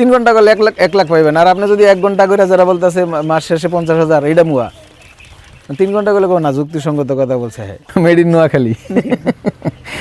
তিন ঘণ্টা করলে এক লাখ এক লাখ পাইবেন। আর আপনি যদি এক ঘণ্টা করে যারা বলতেছে মাস শেষে পঞ্চাশ হাজার এটা মুয়া। তিন ঘণ্টা করলে কোনো না যুক্তিসঙ্গত কথা বলছে হ্যাঁ মেড ইন নোয়াখালী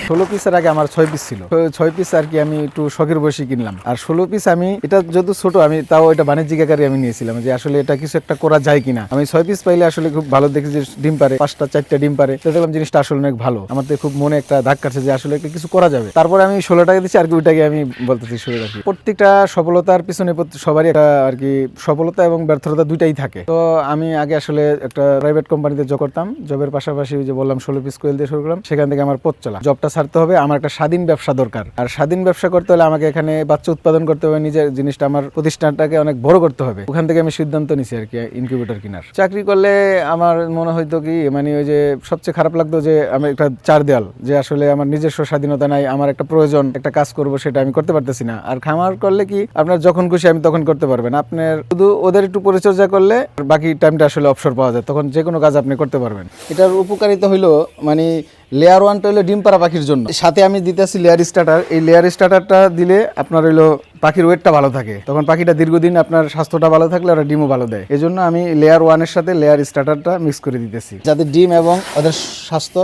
ষোলো পিসের আগে আমার ছয় পিস ছিল। ছয় পিস আর কি আমি একটু শখের বসে কিনলাম। আর ষোলো পিস আমি, এটা যত ছোট, আমি তাও এটা বাণিজ্যিক আকারে আমি নিয়েছিলাম যে আসলে এটা কিছু একটা করা যায় কিনা। আমি ছয় পিস পাইলে আসলে খুব ভালো দেখি যে ডিম পারে, পাঁচটা, চারটা ডিম পারে। দেখলাম জিনিসটা আসলে অনেক ভালো। আমার তো খুব মনে একটা ধাক কাটছে যে আসলে একটা কিছু করা যাবে। তারপরে আমি ষোলো টাকা দিচ্ছি, আর কি ওইটাকে আমি বলতেছি শুরু রাখি প্রত্যেকটা সফলতার পিছনে সবারই একটা আর কি সফলতা এবং ব্যর্থতা দুইটাই থাকে। তো আমি আগে আসলে একটা প্রাইভেট কোম্পানিতে জব করতাম। জবের পাশাপাশি যে বললাম, ষোলো পিস কোয়েল দিয়ে শুরু করলাম। সেখান থেকে আমার পথ চলা। জবটা ছাড়তে হবে, আমার একটা স্বাধীন ব্যবসা দরকার। আর স্বাধীন ব্যবসা করতে হলে আমাকে এখানে বাচ্চা উৎপাদন করতে হবে, নিজের জিনিসটা আমার প্রতিষ্ঠানটাকে অনেক বড় করতে হবে। ওখান থেকে আমি সিদ্ধান্ত নিছি আর কি ইনকিউবেটর কেনার। চাকরি করলে আমার মনে হইতো কি মানে ওই যে সবচেয়ে খারাপ লাগতো যে আমি একটা চার দেয়াল, যে আসলে আমার নিজস্ব স্বাধীনতা নাই, আমার একটা প্রয়োজন, একটা কাজ করব সেটা আমি করতে পারতেছি না। আর খামার করলে কি, আপনার যখন খুশি আমি তখন করতে পারবেন। আপনার শুধু ওদের একটু পরিচর্যা করলে বাকি টাইমটা আসলে অবসর পাওয়া যায়, তখন যে কোনো কাজ আপনি করতে পারবেন। এটার উপকারিতা হইল মানে লেয়ার ওয়ানটা হলো ডিম পাড়া পাখির জন্য। সাথে আমি দিতে দিতেছি লেয়ার স্টার্টার এই লেয়ার স্টার্টারটা দিলে আপনার হইল পাখির ওয়েটটা ভালো থাকে। তখন পাখিটা দীর্ঘদিন আপনার স্বাস্থ্যটা ভালো থাকলে ওরা ডিমও ভালো দেয়। এই জন্য আমি লেয়ার ওয়ানের সাথে লেয়ার স্টার্টারটা মিক্স করে দিতেছি। যাতে ডিম এবং ওদের স্বাস্থ্য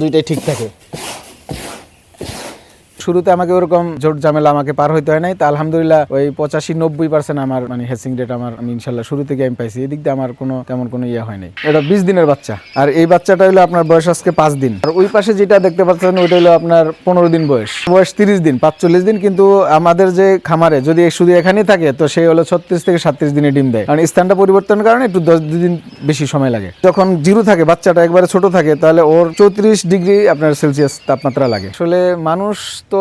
দুইটাই ঠিক থাকে। শুরুতে আমাকে ওরকম জোট ঝামেলা আমাকে পার হইতে হয় নাই। তা আলহামদুলিল্লাহ ওই পঁচাশি নব্বই পার্সেন্ট আমার মানে হেসিং রেট আমার, আমি ইনশাল্লাহ শুরু থেকে আমি পাইছি। এদিক দিয়ে আমার কোনো, তেমন কোনো ইয়ে হয় নাই। এটা বিশ দিনের বাচ্চা। আর এই বাচ্চাটা হলো আপনার বয়স আজকে পাঁচ দিন। আর ওই পাশে যেটা দেখতে পাচ্ছেন, ওইটা হলো আপনার পনেরো দিন বয়স। বয়স তিরিশ দিন, পাঁচচল্লিশ দিন, কিন্তু আমাদের যে খামারে যদি শুধু এখানেই থাকে, তো সে হলো ছত্রিশ থেকে সাতত্রিশ দিনে ডিম দেয়। কারণ স্থানটা পরিবর্তনের কারণে একটু দশ দিন বেশি সময় লাগে। যখন জিরো থাকে, বাচ্চাটা একবারে ছোট থাকে, তাহলে ওর চৌত্রিশ ডিগ্রি আপনার সেলসিয়াস তাপমাত্রা লাগে। আসলে মানুষ তো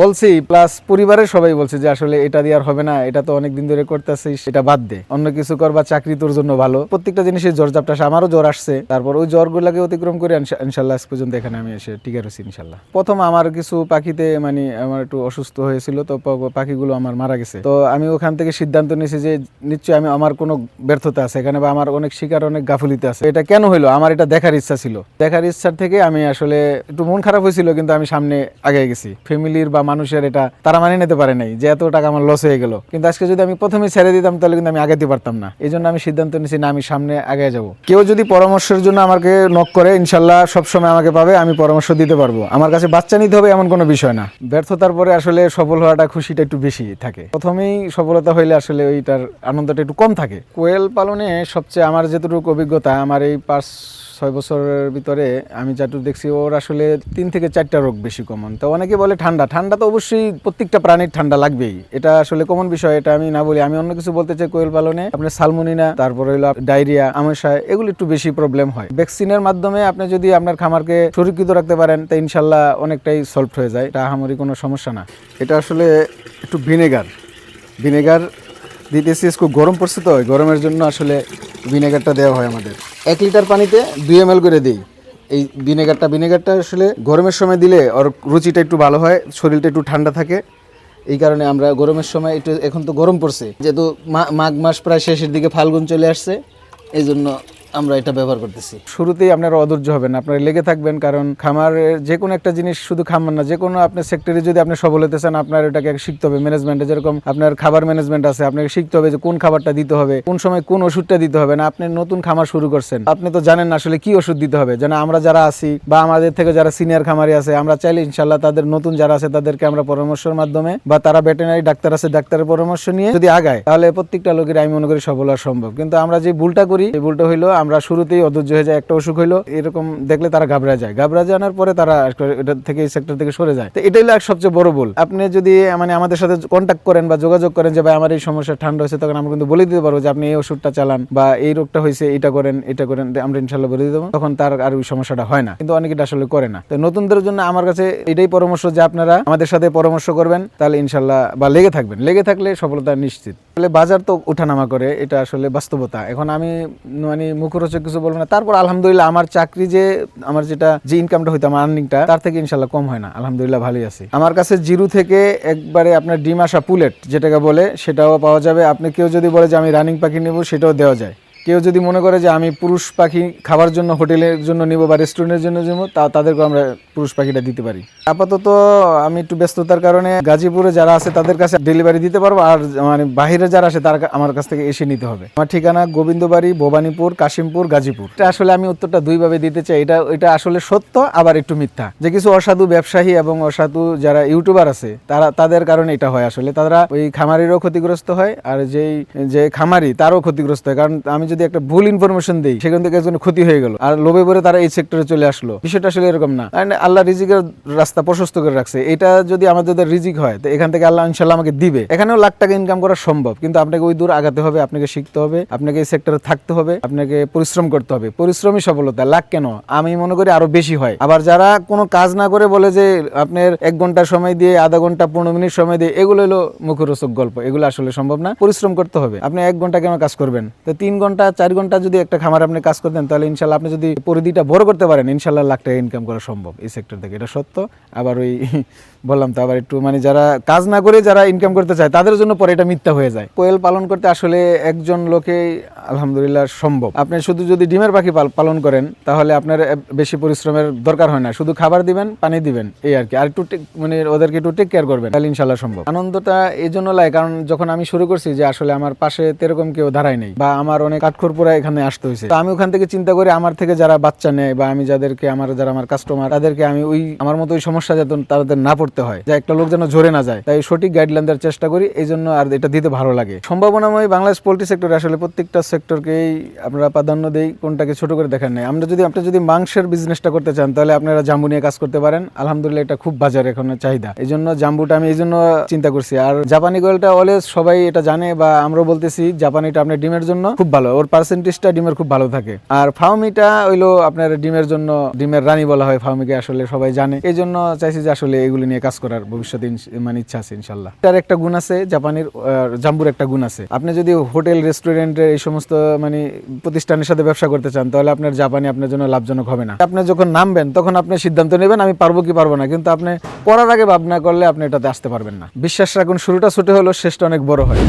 বলছেই প্লাস পরিবারের সবাই বলছে যে আসলে এটা দিয়ে আর হবে না, এটা তো অনেক দিন ধরে করতেছিস, এটা বাদ দে। অন্য কিছু কর বা চাকরি তোর জন্য ভালো। প্রত্যেকটা জিনিসের জ্বর জাপটা আমারও জ্বর আসছে। তারপর ওই জ্বরগুলোকে অতিক্রম করে ইনশাল্লাহ আজ পর্যন্ত এখানে আমি এসে টিকে রয়েছি, ইনশাল্লাহ। প্রথম আমার কিছু পাখিতে মানে আমার একটু অসুস্থ হয়েছিল, তো পাখিগুলো আমার মারা গেছে। তো আমি ওখান থেকে সিদ্ধান্ত নিয়েছি যে নিশ্চয়ই আমি, আমার কোনো ব্যর্থতা আছে এখানে, বা আমার অনেক শিকার, অনেক গাফুলিতে আছে। এটা কেন হলো আমার এটা দেখার ইচ্ছা ছিল। দেখার ইচ্ছার থেকে আমি আসলে একটু মন খারাপ হয়েছিল, কিন্তু আমি সামনে আগে গেছি। ফ্যামিলির বা মানুষের এটা, তারা মানে নিতে পারে নাই যে এত টাকা আমার লস হয়ে গেল। কিন্তু আজকে যদি আমি প্রথমে ছেড়ে দিতাম, তাহলে কিন্তু আমি আগাতে পারতাম না। এই জন্য আমি সিদ্ধান্ত নিয়েছি না, আমি সামনে আগে যাব। কেউ যদি পরামর্শের জন্য আমাকে নক করে, ইনশাল্লাহ সবসময় আমাকে পাবে, আমি পরামর্শ দিতে পারব। আমার কাছে বাচ্চা নিতে হবে এমন কোনো বিষয় না। ব্যর্থতার পরে আসলে সফল হওয়াটা, খুশিটা একটু বেশি থাকে। প্রথমেই সফলতা হইলে আসলে ওইটার আনন্দটা একটু কম থাকে। কোয়েল পালনে সবচেয়ে আমার যেটুকু অভিজ্ঞতা, আমার এই পাঁচ, ছয় বছরের ভিতরে আমি যতটুকু দেখছি, ওর আসলে তিন থেকে চারটা রোগ বেশি কমন তো অনেকে বলে ঠান্ডা। ঠান্ডা তো অবশ্যই প্রত্যেকটা প্রাণীর ঠান্ডা লাগবেই। এটা আসলে কমন বিষয়, এটা আমি না বলি। আমি অন্য কিছু বলতে চাই কোয়েল পালনে। আপনার সালমোনিনা, তারপরে হলো ডায়রিয়া আমাশা এগুলো একটু বেশি প্রবলেম হয়। ভ্যাকসিনের মাধ্যমে আপনি যদি আপনার খামারকে সুরক্ষিত রাখতে পারেন, তা ইনশাল্লাহ অনেকটাই সলভ হয়ে যায়। এটা আহামরি কোনো সমস্যা না। এটা আসলে একটু ভিনেগার। ভিনেগার দিতেছি খুব গরম পড়ছে তো গরমের জন্য আসলে ভিনেগারটা দেওয়া হয় আমাদের। এক লিটার পানিতে দুই এম করে দিই। এই ভিনেগারটা ভিনেগারটা আসলে গরমের সময় দিলে ওর রুচিটা একটু ভালো হয়, শরীরটা একটু ঠান্ডা থাকে। এই কারণে আমরা গরমের সময় একটু, এখন তো গরম পড়ছে। যেহেতু মাঘ মাস প্রায় শেষের দিকে ফাল্গুন চলে আসছে এই জন্য আমরা এটা ব্যবহার করতেছি। শুরুতেই আপনারা অধৈর্য হবেন, আপনারা লেগে থাকবেন কারণ খামারের যে কোনো একটা জিনিস শুধু খামার না যে কোনো আপনার সেক্টরে যদি আপনি সফল হতে চান, আপনার এটাকে শিখতে হবে। ম্যানেজমেন্টে যেরকম আপনার খাবার ম্যানেজমেন্ট আছে, আপনাকে শিখতে হবে যে কোন খাবারটা দিতে হবে, কোন সময় কোন ওষুধটা দিতে হবে না। আপনি নতুন খামার শুরু করছেন, আপনি তো জানেন না আসলে কি ওষুধ দিতে হবে। যেন আমরা যারা আছি বা আমাদের থেকে যারা সিনিয়র খামারি আছে, আমরা চাইলে ইনশাল্লাহ তাদের নতুন যারা আছে, তাদেরকে আমরা পরামর্শের মাধ্যমে বা তারা ভেটেনারি ডাক্তার আছে, ডাক্তারের পরামর্শ নিয়ে যদি আগায়, তাহলে প্রত্যেকটা লোকের আমি মনে করি সফল হওয়া সম্ভব। কিন্তু আমরা যে ভুলটা করি এই ভুলটা হইল আমরা শুরুতেই অধৈর্য হয়ে যায়, একটা অসুখ হইল, এরকম দেখলে তারা ঘাবড়া যায়। ঘাবড়া জানার পরে তারা এটা থেকে এই সেক্টর থেকে সরে যায়। তো এটাই হলো এক সবচেয়ে বড় ভুল। আপনি যদি মানে আমাদের সাথে কন্ট্যাক্ট করেন বা যোগাযোগ করেন যে, ভাই, আমার এই সমস্যা ঠান্ডা হয়েছে, তখন আমরা কিন্তু বলে দিতে পারব যে, আপনি এই ওষুধটা চালান বা এই রোগটা হয়েছে, এটা করেন এটা করেন আমরা ইনশাল্লাহ বলে দিতে তখন তার আর ওই সমস্যাটা হয় না। কিন্তু অনেকে আসলে করে না। তো নতুনদের জন্য আমার কাছে এটাই পরামর্শ যে, আপনারা আমাদের সাথে পরামর্শ করবেন, তাহলে ইনশাল্লাহ বা লেগে থাকবেন। লেগে থাকলে সফলতা নিশ্চিত। তাহলে বাজার তো ওঠানামা করে, এটা আসলে বাস্তবতা। এখন আমি মানে মুখরোচক কিছু বলব না। তারপর আলহামদুলিল্লাহ আমার চাকরি যে, আমার যেটা, যে ইনকামটা হইতো, আমার আর্নিংটা তার থেকে ইনশাল্লাহ কম হয় না। আলহামদুলিল্লাহ ভালোই আছে। আমার কাছে জিরো থেকে একবারে আপনার ডিম আসা পুলেট, যেটাকে বলে, সেটাও পাওয়া যাবে। আপনি কেউ যদি বলে যে আমি রানিং পাখি নেব, সেটাও দেওয়া যায়। কেউ যদি মনে করে যে আমি পুরুষ পাখি খাবার জন্য, হোটেলের জন্য নিব বা রেস্টুরেন্টের জন্য নেব, তা তাদেরকে আমরা পুরুষ পাখিটা দিতে পারি। আপাতত আমি একটু ব্যস্ততার কারণে গাজীপুরে যারা আছে তাদের কাছে ডেলিভারি দিতে পারব, আর মানে বাহিরে যারা আসে তার আমার কাছ থেকে এসে নিতে হবে। আমার ঠিকানা গোবিন্দবাড়ি, ভবানীপুর, কাশিমপুর, গাজীপুর। এটা আসলে আমি উত্তরটা দুইভাবে দিতে চাই। এটা এটা আসলে সত্য, আবার একটু মিথ্যা। যে কিছু অসাধু ব্যবসায়ী এবং অসাধু যারা ইউটিউবার আছে, তারা, তাদের কারণে এটা হয়। আসলে তারা ওই খামারিরও ক্ষতিগ্রস্ত হয়, আর যেই, যে খামারি তারও ক্ষতিগ্রস্ত হয়। কারণ আমি যদি একটা ভুল ইনফরমেশন দিই, সেখান থেকে একজন ক্ষতি হয়ে গেল। আর লোভে পরে তারা এই সেক্টরে চলে আসলো। বিষয়টা আসলে এরকম না। আল্লাহ রিজিকের রাস্তা প্রশস্ত করে রাখছে। এটা যদি আমাদের রিজিক হয়, তো এখান থেকে আল্লাহ ইনশাল্লাহ আমাকে দিবে। এখানেও লাখ টাকা ইনকাম করা সম্ভব, কিন্তু আপনাকে ওই দূর আগাতে হবে, আপনাকে শিখতে হবে, আপনাকে এই সেক্টরে থাকতে হবে, আপনাকে পরিশ্রম করতে হবে। পরিশ্রমই সফলতা। লাখ কেন? আমি মনে করি আরও বেশি হয়। আবার যারা কোনো কাজ না করে বলে যে, আপনার এক ঘণ্টা সময় দিয়ে, আধা ঘণ্টা, পনেরো মিনিট সময় দিয়ে, এগুলো হলো মুখরোচক গল্প। এগুলো আসলে সম্ভব না। পরিশ্রম করতে হবে। আপনি এক ঘণ্টা কেন কাজ করবেন? তো তিন ঘণ্টা চার ঘণ্টা যদি একটা খামার আপনি কাজ করতেন, তাহলে ইনশাল্লাহ আপনি যদি পরিধিটা বড় করতে পারেন, ইনশাল্লাহ লাখ টাকা ইনকাম করা সম্ভব এই সেক্টর থেকে। এটা সত্য। আবার ওই বললাম তো, আবার একটু মানে যারা কাজ না করে যারা ইনকাম করতে চায়, তাদের জন্য পরে এটা মিথ্যা হয়ে যায়। কোয়েল পালন করতে আসলে একজন লোকে আলহামদুলিল্লাহ সম্ভব। আপনি শুধু যদি ডিমের পাখি পালন করেন, তাহলে আপনার বেশি পরিশ্রমের দরকার হয় না। শুধু খাবার দিবেন, পানি দিবেন, এই আর কি। আর একটু মানে ওদেরকে একটু টেক কেয়ার করবেন, তাহলে ইনশাল্লাহ সম্ভব। আনন্দটা এই জন্য লাগে, কারণ যখন আমি শুরু করছি যে আসলে আমার পাশে তেরকম কেউ দাঁড়ায় নেই, বা আমার অনেক কাঠখড়পুরা এখানে আসতে হয়েছে। আমি ওখান থেকে চিন্তা করি আমার থেকে যারা বাচ্চা নেয় বা আমি যাদেরকে, আমার যারা আমার কাস্টমার তাদেরকে আমি ওই, আমার মতো ওই সমস্যা যাতে তাদের না পড়তে হয়, যে একটা লোক যেন ঝরে না যায়। তাই সঠিক গাইডলাইন দেওয়ার চেষ্টা করি এই জন্য আর এটা দিতে ভালো লাগে। সম্ভাবনাময় বাংলাদেশ পোল্ট্রি সেক্টরে আসলে প্রত্যেকটা সেক্টরকেই আপনারা প্রাধান্য দেই, কোনটাকে ছোট করে দেখেন নাই। আমরা যদি, আপনি যদি মাংসের বিজনেসটা করতে চান, তাহলে আপনারা জাম্বু নিয়ে কাজ করতে পারেন। আলহামদুলিল্লাহ এটা খুব বাজার এখন চাহিদা। এই জন্য জাম্বুটা আমি এই জন্য চিন্তা করছি। আর জাপানি গোয়েলটা অলওয়েজ সবাই এটা জানে বা আমরা বলতেছি, জাপানিটা আপনার ডিমের জন্য খুব ভালো। ওর পার্সেন্টেজটা ডিমের খুব ভালো থাকে। আর ফাউমিটা হইল আপনার ডিমের জন্য, ডিমের রানী বলা হয় ফাউমিকে আসলে সবাই জানে। এই জন্য চাইছি যে আসলে এগুলি নিয়ে কাজ করার, ভবিষ্যতে মানে ইচ্ছা আছে ইনশাল্লাহ। এটার একটা গুণ আছে, জাপানির জাম্বুর একটা গুণ আছে। আপনি যদি হোটেল রেস্টুরেন্টের এই সমস্ত মানে প্রতিষ্ঠানের সাথে ব্যবসা করতে চান, তাহলে আপনার জাপানি আপনার জন্য লাভজনক হবে না। আপনি যখন নামবেন, তখন আপনি সিদ্ধান্ত নেবেন, আমি পারব কি পারব না। কিন্তু আপনি পড়ার আগে ভাবনা করলে আপনি এটাতে আসতে পারবেন না। বিশ্বাস রাখুন, শুরুটা ছোট হলো শেষটা অনেক বড় হয়।